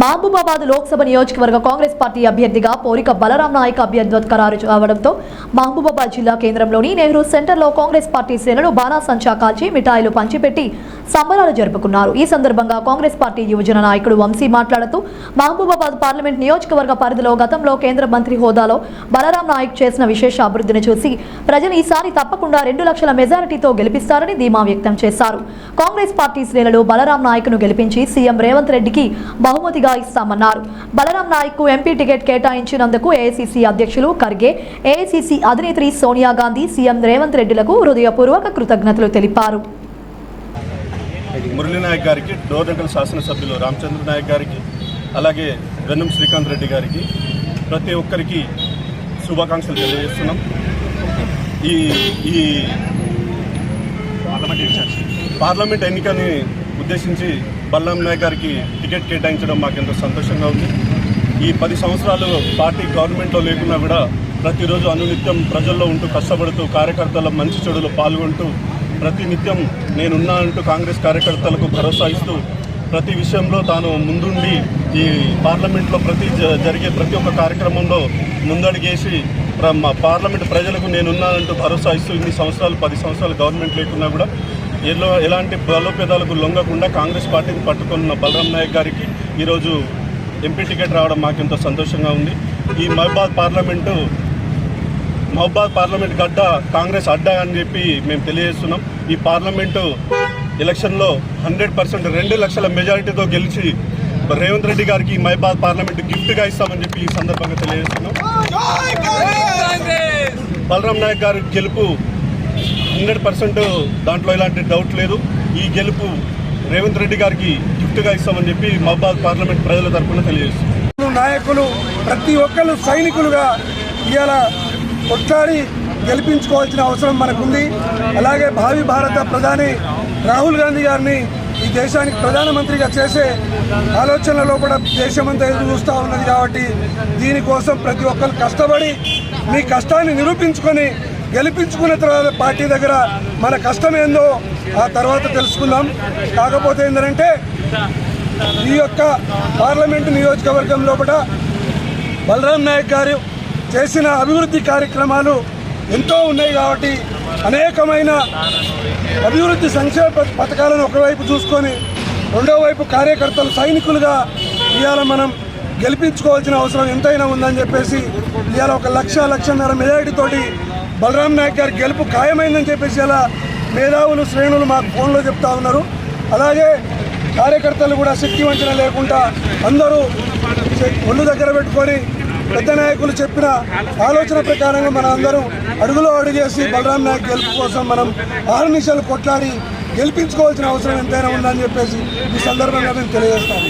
మహబూబాబాద్ లోక్సభ నియోజకవర్గ కాంగ్రెస్ పార్టీ అభ్యర్థిగా పోరిక బలరాం నాయక్ అభ్యర్థి ఖరారు కావడంతో మహబూబాబాద్ జిల్లా కేంద్రంలోని నెహ్రూ సెంటర్లో కాంగ్రెస్ పార్టీ శ్రేణులు బాణాసంచా కాల్చి మిఠాయిలు పంచిపెట్టి సంబరాలు జరుపుకున్నారు. ఈ సందర్భంగా కాంగ్రెస్ పార్టీ యువజన నాయకుడు వంశీ మాట్లాడుతూ మహబూబాబాద్ పార్లమెంట్ నియోజకవర్గ పరిధిలో గతంలో కేంద్ర మంత్రి హోదాలో బలరాం నాయక్ చేసిన విశేష అభివృద్ధిని చూసి ప్రజలు ఈసారి తప్పకుండా రెండు లక్షల మెజారిటీతో గెలిపిస్తారని ధీమా వ్యక్తం చేశారు. కాంగ్రెస్ పార్టీ శ్రేణులు బలరాం నాయక్ను గెలిపించి సీఎం రేవంత్ రెడ్డికి బహుమతి బహుమతిగా ఇస్తామన్నారు. బలరాం నాయక్ ఎంపీ టికెట్ కేటాయించినందుకు ఏఐసీసీ అధ్యక్షులు ఖర్గే ఏఐసీసీ అధినేత్రి సోనియా గాంధీ సీఎం రేవంత్ రెడ్డిలకు హృదయపూర్వక కృతజ్ఞతలు తెలిపారు. మురళీ నాయక్ గారికి డోర్నకల్ శాసనసభ్యులు రామచంద్ర నాయక్ గారికి అలాగే వెన్నం శ్రీకాంత్ రెడ్డి గారికి ప్రతి ఒక్కరికి శుభాకాంక్షలు తెలియజేస్తున్నాం. ఈ ఈ పార్లమెంట్ ఎన్నికని ఉద్దేశించి బల్లం నాయక్ గారికి టికెట్ కేటాయించడం మాకు ఎంతో సంతోషంగా ఉంది. ఈ పది సంవత్సరాలు పార్టీ గవర్నమెంట్లో లేకున్నా కూడా ప్రతిరోజు అనునిత్యం ప్రజల్లో ఉంటూ కష్టపడుతూ కార్యకర్తల మంచి చెడులో పాల్గొంటూ ప్రతి నిత్యం నేనున్నా అంటూ కాంగ్రెస్ కార్యకర్తలకు భరోసా ఇస్తూ ప్రతి విషయంలో తాను ముందుండి ఈ పార్లమెంట్లో ప్రతి జ- జరిగే ప్రతి ఒక్క కార్యక్రమంలో ముందడిగేసి మా పార్లమెంట్ ప్రజలకు నేనున్నానంటూ భరోసా ఇస్తూ ఇన్ని సంవత్సరాలు పది సంవత్సరాలు గవర్నమెంట్ లేకున్నా కూడా ఎల్లో ఎలాంటి బలోపేదాలకు లొంగకుండా కాంగ్రెస్ పార్టీని పట్టుకున్న బలరాం నాయక్ గారికి ఈరోజు ఎంపీ టికెట్ రావడం మాకెంతో సంతోషంగా ఉంది. ఈ మహబాద్ పార్లమెంటు మహబాద్ పార్లమెంట్ గడ్డ కాంగ్రెస్ అడ్డా అని చెప్పి మేము తెలియజేస్తున్నాం. ఈ పార్లమెంటు ఎలక్షన్లో హండ్రెడ్ పర్సెంట్ రెండు లక్షల మెజారిటీతో గెలిచి రేవంత్ రెడ్డి గారికి ఈ మహబాద్ పార్లమెంట్ గిఫ్ట్గా ఇస్తామని చెప్పి ఈ సందర్భంగా తెలియజేస్తున్నాం. బలరాం నాయక్ గారి గెలుపు హండ్రెడ్ పర్సెంట్ దాంట్లో ఎలాంటి డౌట్ లేదు. ఈ గెలుపు రేవంత్ రెడ్డి గారికి గిఫ్ట్గా ఇస్తామని చెప్పి మహబాద్ పార్లమెంట్ ప్రజల తరఫున తెలియజేస్తుంది నాయకులు ప్రతి ఒక్కరు సైనికులుగా ఇవాళ కొట్లాడి గెలిపించుకోవాల్సిన అవసరం మనకుంది. అలాగే భావి భారత ప్రధాని రాహుల్ గాంధీ గారిని ఈ దేశానికి ప్రధానమంత్రిగా చేసే ఆలోచనలో కూడా దేశమంతా ఎదురు చూస్తూ ఉన్నది కాబట్టి దీనికోసం ప్రతి ఒక్కరు కష్టపడి మీ కష్టాన్ని నిరూపించుకొని గెలిపించుకున్న తర్వాత పార్టీ దగ్గర మన కష్టం ఏందో ఆ తర్వాత తెలుసుకుందాం. కాకపోతే ఏంటంటే ఈ యొక్క పార్లమెంటు నియోజకవర్గం లోపల బలరాం నాయక్ గారు చేసిన అభివృద్ధి కార్యక్రమాలు ఎంతో ఉన్నాయి కాబట్టి అనేకమైన అభివృద్ధి సంక్షేమ పథకాలను ఒకవైపు చూసుకొని రెండో వైపు కార్యకర్తలు సైనికులుగా ఇవాళ మనం గెలిపించుకోవాల్సిన అవసరం ఎంతైనా ఉందని చెప్పేసి ఇవాళ ఒక లక్ష లక్షన్నర మెజారిటీతోటి బలరాం నాయక్ గారి గెలుపు ఖాయమైందని చెప్పేసి అలా మేధావులు శ్రేణులు మాకు ఫోన్లో చెప్తా ఉన్నారు. అలాగే కార్యకర్తలు కూడా శక్తి వంచన లేకుండా అందరూ ఒళ్ళు దగ్గర పెట్టుకొని పెద్ద నాయకులు చెప్పిన ఆలోచన ప్రకారంగా మన అందరం అడుగులో అడుగేసి బలరాం నాయక్ గెలుపు కోసం మనం ఆరు నిమిషాలు కొట్లాడి గెలిపించుకోవాల్సిన అవసరం ఎంతైనా ఉందని చెప్పేసి ఈ సందర్భంగా మేము తెలియజేస్తాము.